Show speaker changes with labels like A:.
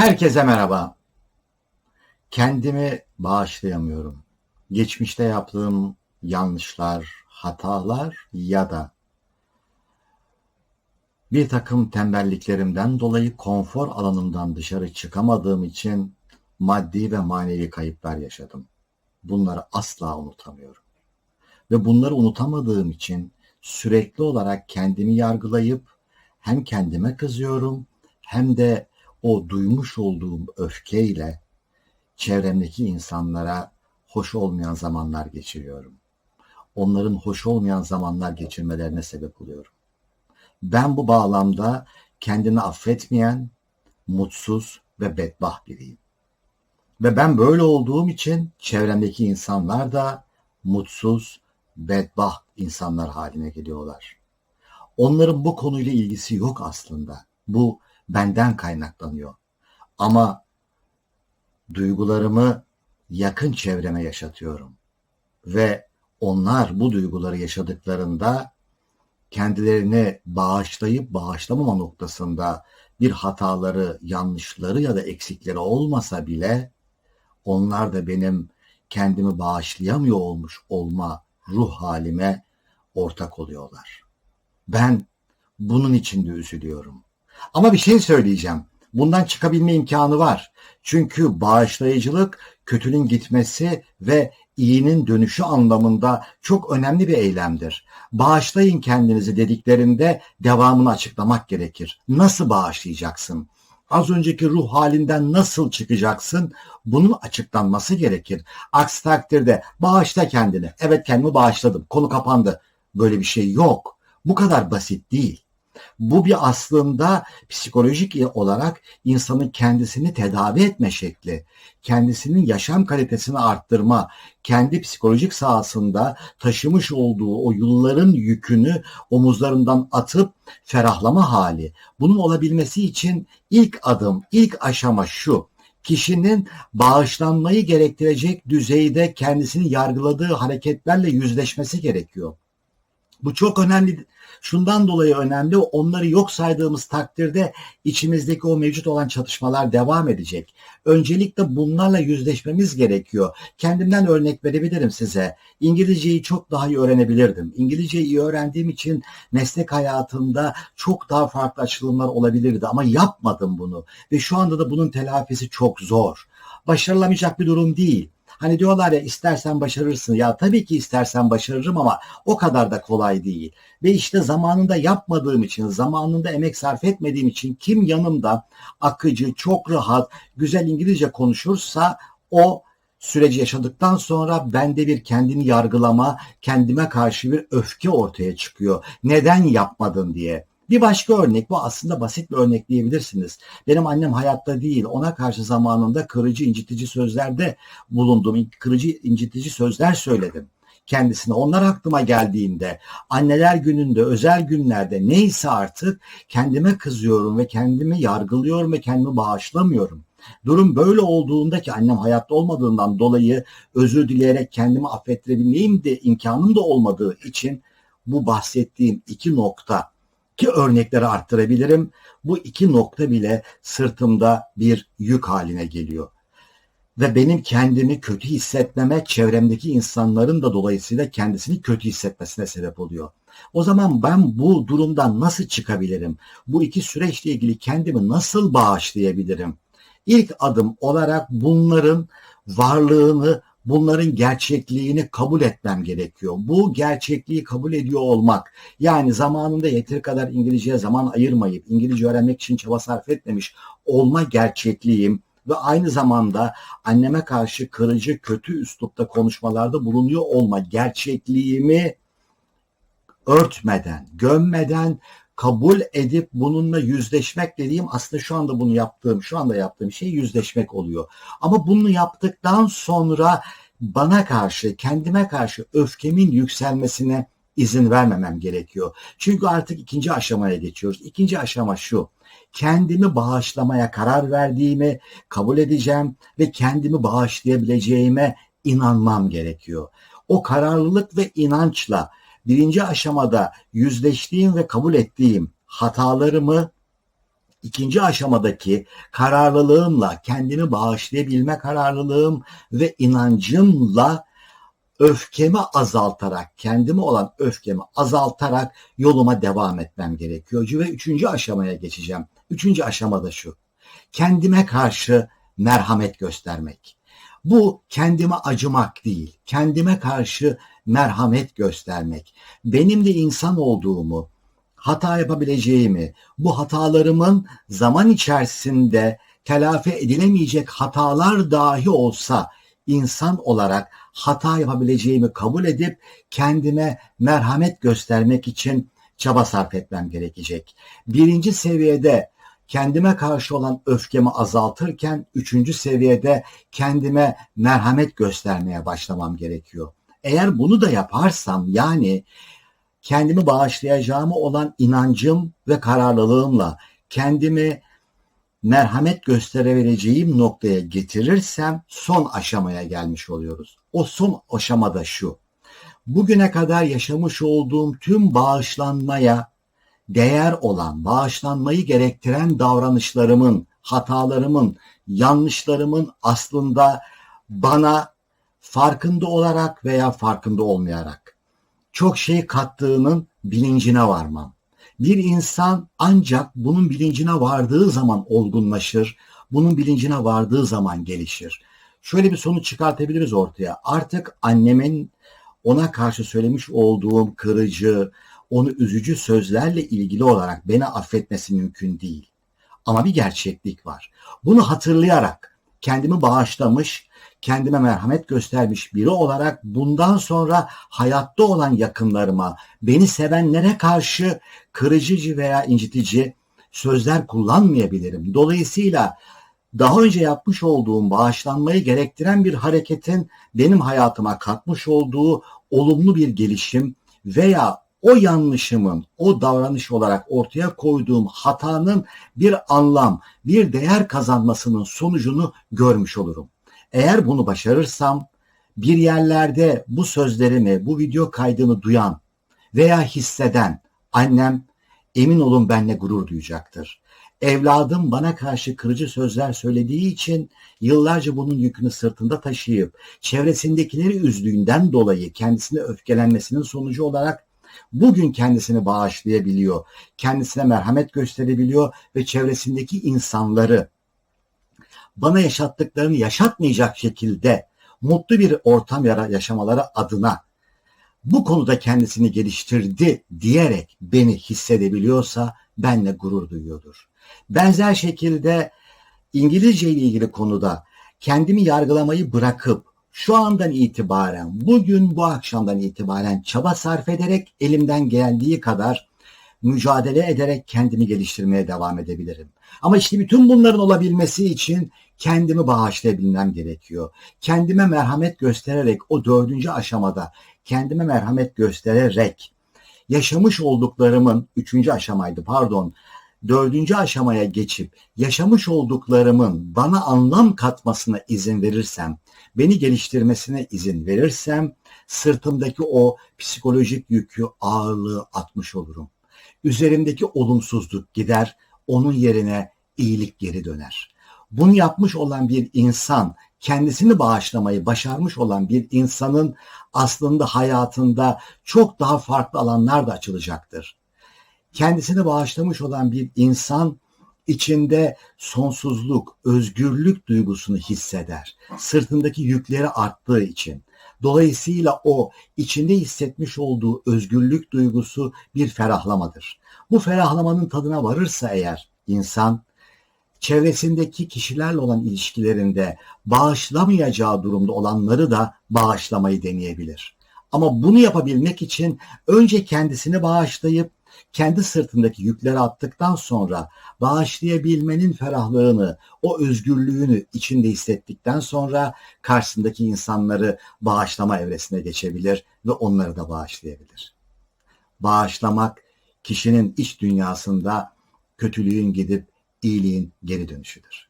A: Herkese merhaba. Kendimi bağışlayamıyorum. Geçmişte yaptığım yanlışlar, hatalar ya da bir takım tembelliklerimden dolayı konfor alanımdan dışarı çıkamadığım için maddi ve manevi kayıplar yaşadım. Bunları asla unutamıyorum. Ve bunları unutamadığım için sürekli olarak kendimi yargılayıp hem kendime kızıyorum hem de o duymuş olduğum öfkeyle çevremdeki insanlara hoş olmayan zamanlar geçiriyorum. Onların hoş olmayan zamanlar geçirmelerine sebep oluyorum. Ben bu bağlamda kendini affetmeyen, mutsuz ve bedbaht biriyim. Ve ben böyle olduğum için çevremdeki insanlar da mutsuz, bedbaht insanlar haline geliyorlar. Onların bu konuyla ilgisi yok aslında. Bu benden kaynaklanıyor. Ama duygularımı yakın çevreme yaşatıyorum. Ve onlar bu duyguları yaşadıklarında kendilerini bağışlayıp bağışlamama noktasında bir hataları, yanlışları ya da eksikleri olmasa bile onlar da benim kendimi bağışlayamıyor olmuş olma ruh halime ortak oluyorlar. Ben bunun için de üzülüyorum. Ama bir şey söyleyeceğim. Bundan çıkabilme imkanı var. Çünkü bağışlayıcılık kötünün gitmesi ve iyinin dönüşü anlamında çok önemli bir eylemdir. Bağışlayın kendinizi dediklerinde devamını açıklamak gerekir. Nasıl bağışlayacaksın? Az önceki ruh halinden nasıl çıkacaksın? Bunun açıklanması gerekir. Aksi takdirde bağışla kendini. Evet kendimi bağışladım. Konu kapandı. Böyle bir şey yok. Bu kadar basit değil. Bu bir aslında psikolojik olarak insanın kendisini tedavi etme şekli, kendisinin yaşam kalitesini arttırma, kendi psikolojik sahasında taşımış olduğu o yılların yükünü omuzlarından atıp ferahlama hali. Bunun olabilmesi için ilk adım, ilk aşama şu kişinin bağışlanmayı gerektirecek düzeyde kendisini yargıladığı hareketlerle yüzleşmesi gerekiyor. Bu çok önemli. Şundan dolayı önemli. Onları yok saydığımız takdirde içimizdeki o mevcut olan çatışmalar devam edecek. Öncelikle bunlarla yüzleşmemiz gerekiyor. Kendimden örnek verebilirim size. İngilizceyi çok daha iyi öğrenebilirdim. İngilizceyi iyi öğrendiğim için meslek hayatımda çok daha farklı açılımlar olabilirdi ama yapmadım bunu. Ve şu anda da bunun telafisi çok zor. Başarılamayacak bir durum değil Hani diyorlar ya istersen başarırsın. Ya tabii ki istersen başarırım ama o kadar da kolay değil. Ve işte zamanında yapmadığım için, zamanında emek sarf etmediğim için kim yanımda akıcı, çok rahat, güzel İngilizce konuşursa o süreci yaşadıktan sonra bende bir kendini yargılama, kendime karşı bir öfke ortaya çıkıyor. Neden yapmadın diye. Bir başka örnek bu aslında basit bir örnek diyebilirsiniz. Benim annem hayatta değil ona karşı zamanında kırıcı incitici sözlerde bulundum. Kırıcı incitici sözler söyledim kendisine. Onlar aklıma geldiğinde anneler gününde özel günlerde neyse artık kendime kızıyorum ve kendimi yargılıyorum ve kendimi bağışlamıyorum. Durum böyle olduğunda ki annem hayatta olmadığından dolayı özür dileyerek kendimi affettirebilmeyim de imkanım da olmadığı için bu bahsettiğim iki nokta ki örnekleri arttırabilirim. Bu iki nokta bile sırtımda bir yük haline geliyor. Ve benim kendimi kötü hissetmeme çevremdeki insanların da dolayısıyla kendisini kötü hissetmesine sebep oluyor. O zaman ben bu durumdan nasıl çıkabilirim? Bu iki süreçle ilgili kendimi nasıl bağışlayabilirim? İlk adım olarak bunların varlığını bunların gerçekliğini kabul etmem gerekiyor. Bu gerçekliği kabul ediyor olmak yani zamanında yeteri kadar İngilizceye zaman ayırmayıp İngilizce öğrenmek için çaba sarf etmemiş olma gerçekliğim ve aynı zamanda anneme karşı kırıcı kötü üslupta konuşmalarda bulunuyor olma gerçekliğimi örtmeden, gömmeden kabul edip bununla yüzleşmek dediğim aslında şu anda bunu yaptığım, şu anda yaptığım şey yüzleşmek oluyor. Ama bunu yaptıktan sonra bana karşı, kendime karşı öfkemin yükselmesine izin vermemem gerekiyor. Çünkü artık ikinci aşamaya geçiyoruz. İkinci aşama şu. Kendimi bağışlamaya karar verdiğimi kabul edeceğim ve kendimi bağışlayabileceğime inanmam gerekiyor. O kararlılık ve inançla birinci aşamada yüzleştiğim ve kabul ettiğim hatalarımı ikinci aşamadaki kararlılığımla, kendimi bağışlayabilme kararlılığım ve inancımla öfkemi azaltarak, kendime olan öfkemi azaltarak yoluma devam etmem gerekiyor. Ve üçüncü aşamaya geçeceğim. Üçüncü aşamada şu. Kendime karşı merhamet göstermek. Bu kendime acımak değil, kendime karşı merhamet göstermek. Benim de insan olduğumu, hata yapabileceğimi, bu hatalarımın zaman içerisinde telafi edilemeyecek hatalar dahi olsa insan olarak hata yapabileceğimi kabul edip kendime merhamet göstermek için çaba sarf etmem gerekecek. Birinci seviyede kendime karşı olan öfkemi azaltırken üçüncü seviyede kendime merhamet göstermeye başlamam gerekiyor. Eğer bunu da yaparsam yani kendimi bağışlayacağımı olan inancım ve kararlılığımla kendimi merhamet gösterebileceğim noktaya getirirsem son aşamaya gelmiş oluyoruz. O son aşamada şu. Bugüne kadar yaşamış olduğum tüm bağışlanmaya değer olan, bağışlanmayı gerektiren davranışlarımın, hatalarımın, yanlışlarımın aslında bana farkında olarak veya farkında olmayarak çok şey kattığının bilincine varmam. Bir insan ancak bunun bilincine vardığı zaman olgunlaşır, bunun bilincine vardığı zaman gelişir. Şöyle bir sonuç çıkartabiliriz ortaya. Artık annemin ona karşı söylemiş olduğum kırıcı, onu üzücü sözlerle ilgili olarak beni affetmesi mümkün değil. Ama bir gerçeklik var. Bunu hatırlayarak kendimi bağışlamış, kendime merhamet göstermiş biri olarak bundan sonra hayatta olan yakınlarıma, beni sevenlere karşı kırıcı veya incitici sözler kullanmayabilirim. Dolayısıyla daha önce yapmış olduğum bağışlanmayı gerektiren bir hareketin benim hayatıma katmış olduğu olumlu bir gelişim veya o yanlışımın, o davranış olarak ortaya koyduğum hatanın bir anlam, bir değer kazanmasının sonucunu görmüş olurum. Eğer bunu başarırsam bir yerlerde bu sözlerimi, bu video kaydını duyan veya hisseden annem emin olun benle gurur duyacaktır. Evladım bana karşı kırıcı sözler söylediği için yıllarca bunun yükünü sırtında taşıyıp çevresindekileri üzdüğünden dolayı kendisine öfkelenmesinin sonucu olarak bugün kendisini bağışlayabiliyor, kendisine merhamet gösterebiliyor ve çevresindeki insanları bana yaşattıklarını yaşatmayacak şekilde mutlu bir ortam yaşamaları adına bu konuda kendisini geliştirdi diyerek beni hissedebiliyorsa benle gurur duyuyordur. Benzer şekilde İngilizce ile ilgili konuda kendimi yargılamayı bırakıp şu andan itibaren, bugün bu akşamdan itibaren çaba sarf ederek elimden geldiği kadar mücadele ederek kendimi geliştirmeye devam edebilirim. Ama işte bütün bunların olabilmesi için kendimi bağışlayabilmem gerekiyor. Kendime merhamet göstererek o dördüncü aşamada kendime merhamet göstererek yaşamış olduklarımın üçüncü aşamaydı pardon dördüncü aşamaya geçip yaşamış olduklarımın bana anlam katmasına izin verirsem, beni geliştirmesine izin verirsem sırtımdaki o psikolojik yükü, ağırlığı atmış olurum. Üzerimdeki olumsuzluk gider, onun yerine iyilik geri döner. Bunu yapmış olan bir insan, kendisini bağışlamayı başarmış olan bir insanın aslında hayatında çok daha farklı alanlar da açılacaktır. Kendisini bağışlamış olan bir insan içinde sonsuzluk, özgürlük duygusunu hisseder. Sırtındaki yükleri arttığı için. Dolayısıyla o içinde hissetmiş olduğu özgürlük duygusu bir ferahlamadır. Bu ferahlamanın tadına varırsa eğer insan çevresindeki kişilerle olan ilişkilerinde bağışlamayacağı durumda olanları da bağışlamayı deneyebilir. Ama bunu yapabilmek için önce kendisini bağışlayıp kendi sırtındaki yükleri attıktan sonra bağışlayabilmenin ferahlığını, o özgürlüğünü içinde hissettikten sonra karşısındaki insanları bağışlama evresine geçebilir ve onları da bağışlayabilir. Bağışlamak kişinin iç dünyasında kötülüğün gidip iyiliğin geri dönüşüdür.